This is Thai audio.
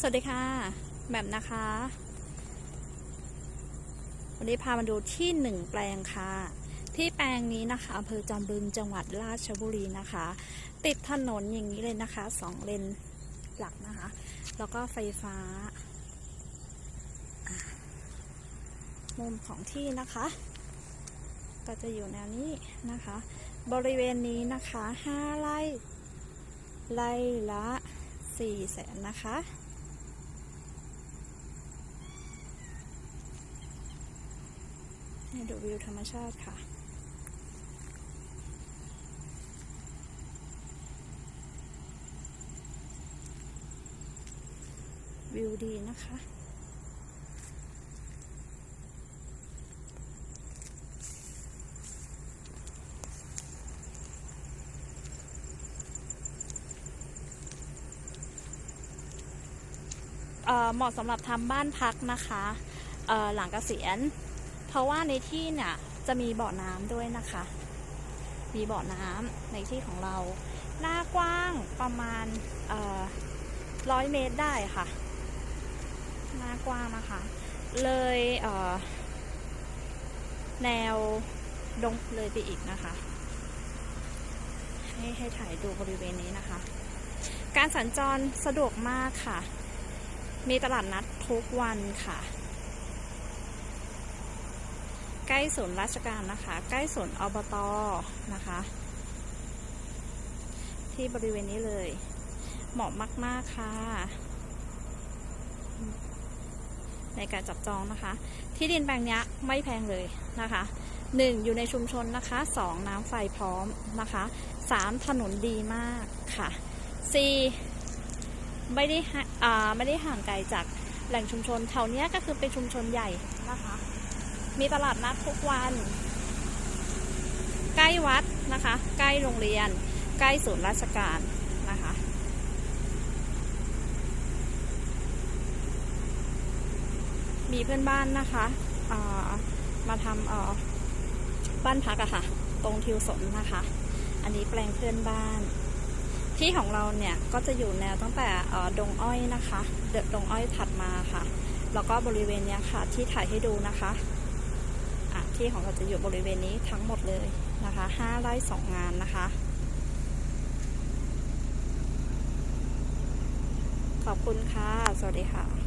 สวัสดีค่ะแบบนะคะ วันนี้พามาดูที่หนึ่งแปลงค่ะ ที่แปลงนี้นะคะอำเภอจอมบึงจังหวัดราชบุรีนะคะ ติดถนนอย่างนี้เลยนะคะสองเลนหลักนะคะ แล้วก็ไฟฟ้า มุมของที่นะคะก็จะอยู่แนวนี้นะคะ บริเวณนี้นะคะห้าไร่ ไร่ละสี่แสนนะคะ ให้ดูวิวธรรมชาติค่ะ วิวดีนะคะเหมาะสำหรับทำบ้านพักนะคะหลังเกษียณ ราะว่าในที่เนี่ยจะมีบ่อน้ำด้วยนะคะ มีบ่อน้ำในที่ของเรา หน้ากว้างประมาณร้อยเมตรได้ค่ะ หน้ากว้างนะคะ เลยเแนวดงเลยไปอีกนะคะ ให้ให้ถ่ายดูบริเวณนี้นะคะ การสัญจรสะดวกมากค่ะ มีตลาดนัดทุกวันค่ะ ใกล้ศูนย์ราชการนะคะ ใกล้ศูนย์อบตนะคะ ที่บริเวณนี้เลย เหมาะมาก ๆ ค่ะ ในการจับจองนะคะ ที่ดินแปลงนี้ไม่แพงเลยนะคะหนึ่งอยู่ในชุมชนนะคะสองน้ำไฟพร้อมนะคะสามถนนดีมากค่ะสี่ไม่ได้ห่าอ่าไม่ได้ห่างไกลจากแหล่งชุมชนแถวนี้ก็คือเป็นชุมชนใหญ่นะคะ มีตลาดนัดทุกวัน ใกล้วัดนะคะ ใกล้โรงเรียน ใกล้ศูนย์ราชการนะคะมีเพื่อนบ้านนะคะามาทำบ้านพักอะค่ะ ตรงทิวสนนะคะ อันนี้แปลงเพื่อนบ้าน ที่ของเราเนี่ยก็จะอยู่แนวตั้งแต่ดงอ้อยนะคะ เดดงอ้อยถัดมาค่ะ แล้วก็บริเวณเนี้ยค่ะที่ถ่ายให้ดูนะคะ ที่ของเราจะอยู่บริเวณนี้ทั้งหมดเลยนะคะห้าไร่สองงานนะคะ ขอบคุณค่ะ สวัสดีค่ะ